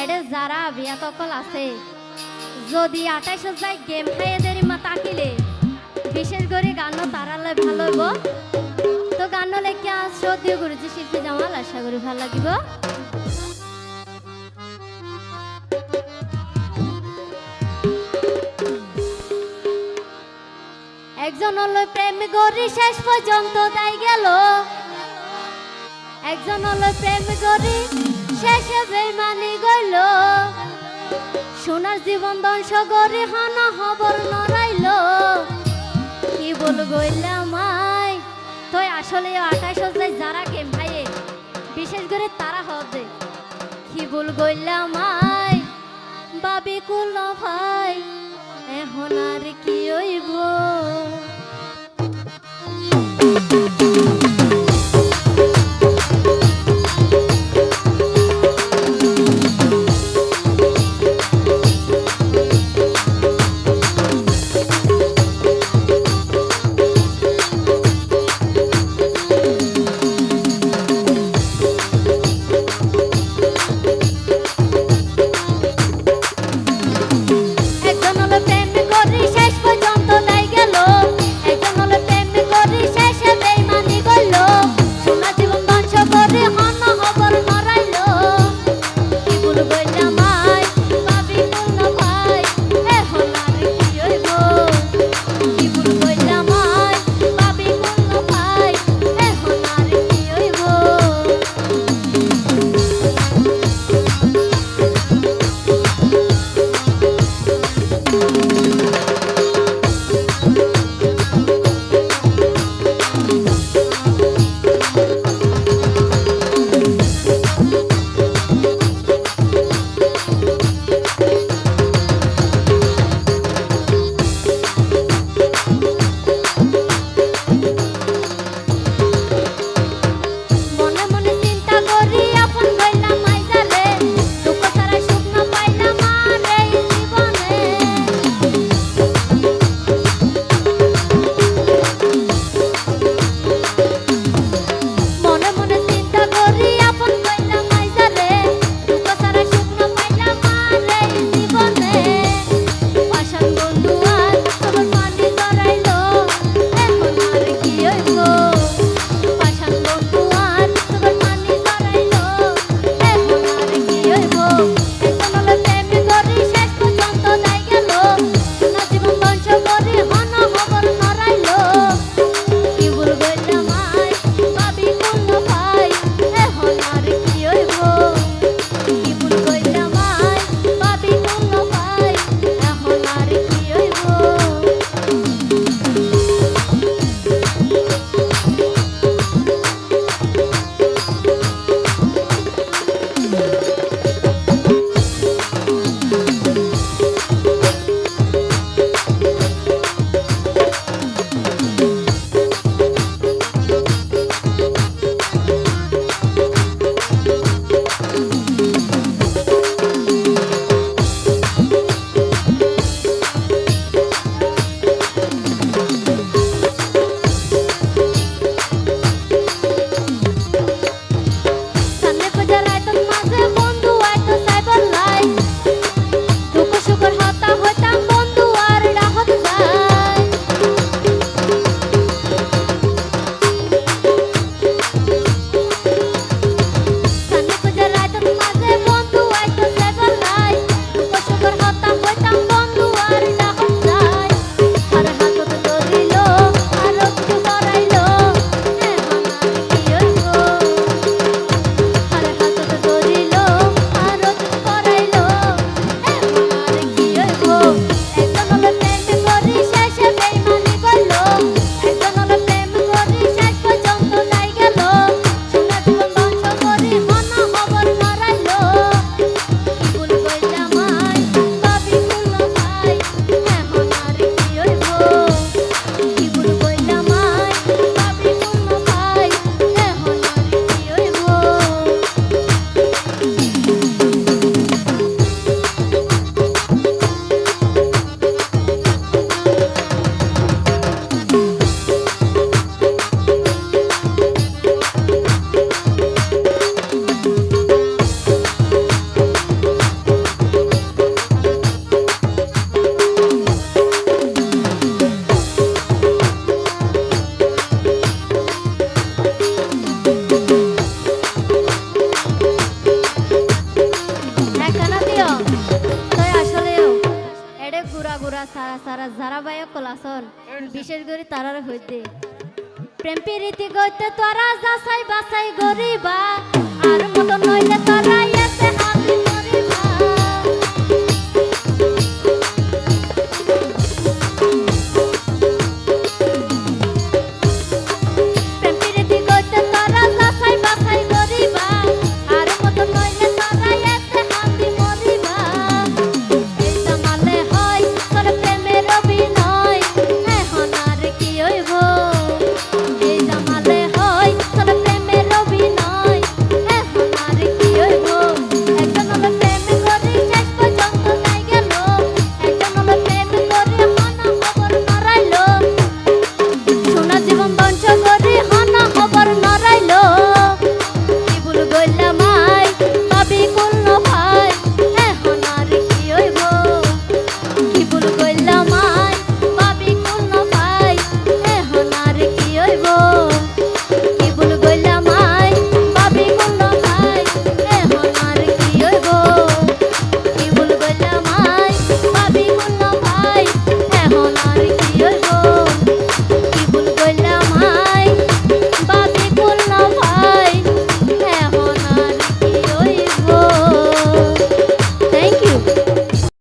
এটা যারা বিয়া তকল আছে, যদি আঠাইশ যায় গেম খাইয়ে দেরি মা তাকিলে বিশেষ করে গান তারালে ভালো হইব। তো গান লেখা শ্রদ্ধীয় গুরুজি শিল্পী জামাল, আশা করি ভালো লাগিব। একজন হলো প্রেম গরি, শেষ পর্যন্ত তাই গেল। একজন হলো প্রেম গরি শেষে বেমানি গইল সোনার জীবন ধ্বংস গরি হন হবর নড়াইল। কি বল গইলাম আই তুই আসলে আঠাশ হাজার যারা গেম ভাইয়ে? বিশেষ করে তারা হবে। কি বল গইলাম আই বাবে কুল ভাই, এখন আর কি হইব? যারা সারা সারা যারা বায়ক বিশেষ করে তারার হইতে। প্রেম প্রীতি গইতে তোরা যাচাই বাছাই গরিবা আর মতো নইলে তোরা